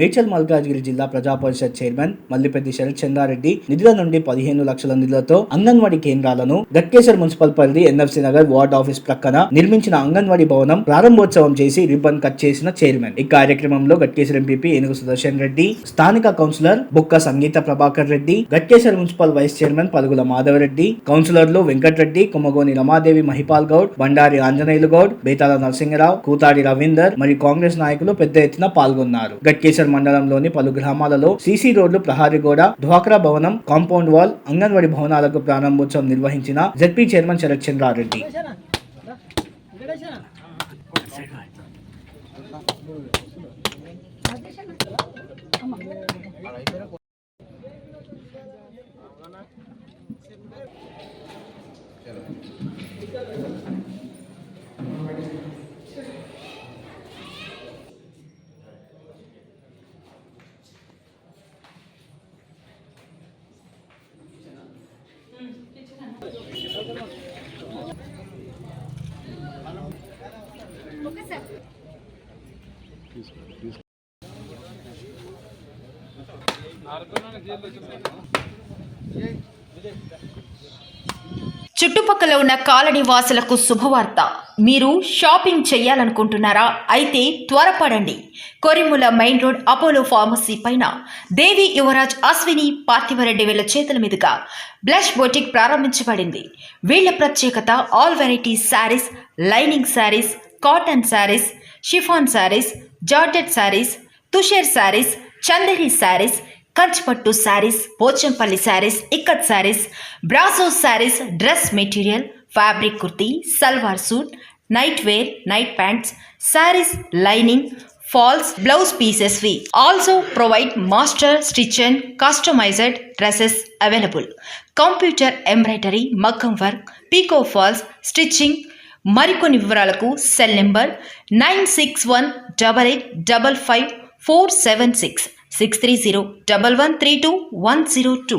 మేడ్చల్ మల్కాజ్గిరి జిల్లా ప్రజా పరిషత్ చైర్మన్ మల్లిపెద్ది శరత్ చంద్రారెడ్డి నిధుల నుండి పదిహేను లక్షల నిధులతో అంగన్వాడీ కేంద్రాలను గట్కేశ్వర్ మున్సిపల్ పరిధి ఎన్ఎఫ్సి నగర్ వార్డ్ ఆఫీస్ ప్రక్కన నిర్మించిన అంగన్వాడీ భవనం ప్రారంభోత్సవం చేసి రిబ్బన్ కట్ చేసిన చైర్మన్. ఈ కార్యక్రమంలో గట్కేశ్వర్ ఎంపీపీ ఏనుగు సుదర్శన్ రెడ్డి స్థానిక councillor Bukka Sangeetha Prabhakar Reddy Ghatkesar municipal vice chairman Palugula Madhavareddy కౌన్సిలర్లు వెంకటరెడ్డి కుమ్మగోని రమాదేవి మహిపాల్ గౌడ్ బండారి ఆంజనేయులు గౌడ్ బేతాల నరసింహరావు కూతాడి రవీందర్ మరియు కాంగ్రెస్ నాయకులు పెద్ద ఎత్తున పాల్గొన్నారు. గట్కేశ్వర్ మండలంలోని పలు గ్రామాలలో సీసీ రోడ్లు ప్రహారీ గోడ డ్వాక్రా భవనం కాంపౌండ్ వాల్ అంగన్వాడీ భవనాలకు ప్రారంభోత్సవం నిర్వహించిన జడ్పీ చైర్మన్ శరత్ చంద్రారెడ్డి చుట్టుపక్కల ఉన్న కాలనీ వాసులకు శుభవార్త. మీరు షాపింగ్ చేయాలనుకుంటున్నారా? అయితే త్వరపడండి. Korimula main road Apollo pharmacy పైన దేవి యువరాజ్ అశ్విని పార్థివరెడ్డి వీళ్ళ చేతుల మీదుగా బ్లష్ బొటిక్ ప్రారంభించబడింది. వీళ్ళ ప్రత్యేకత all variety saris lining saris cotton saris chiffon saris georgette saris tussar saris Chanderi saris Kanchipattu saris Pochampally saris ikkat saris brasso saris dress material fabric kurti salwar suit night wear night pants saris lining false blouse pieces we also provide master stitch and customized dresses available computer embroidery mugam work pico falls stitching మరికొన్ని వివరాలకు cell number nine six one double eight double five four seven six six three zero double one three two one zero two.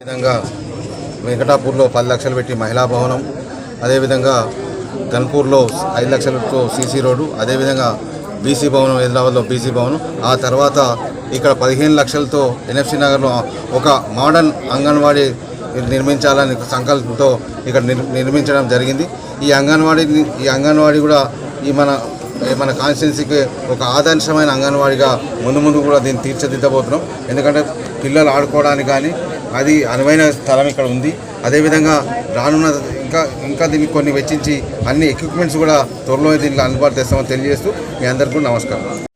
విధంగా వెంకటాపూర్లో పది లక్షలు పెట్టి మహిళా భవనం అదేవిధంగా గన్పూర్లో ఐదు లక్షలతో సీసీ రోడ్డు అదేవిధంగా బీసీ భవనం హైదరాబాద్లో బీసీ భవనం. ఆ తర్వాత ఇక్కడ పదిహేను లక్షలతో ఎన్ఎఫ్సి నగర్లో ఒక మోడర్న్ అంగన్వాడీ నిర్మించాలని సంకల్పంతో ఇక్కడ నిర్- నిర్మించడం జరిగింది. ఈ అంగన్వాడీ ఈ అంగన్వాడీ కూడా ఈ మన ఈ మన కాన్స్టిట్యున్సీకి ఒక ఆదర్శమైన అంగన్వాడిగా ముందు ముందు కూడా దీన్ని తీర్చిదిద్దబోతున్నాం. ఎందుకంటే పిల్లలు ఆడుకోవడానికి కానీ అది అనువైన స్థలం ఇక్కడ ఉంది. అదేవిధంగా రానున్న ఇంకా ఇంకా దీనికి కొన్ని వెచ్చించి అన్ని ఎక్విప్మెంట్స్ కూడా త్వరలో దీనికి అందుబాటు తెస్తామని తెలియజేస్తూ మీ అందరికీ నమస్కారం.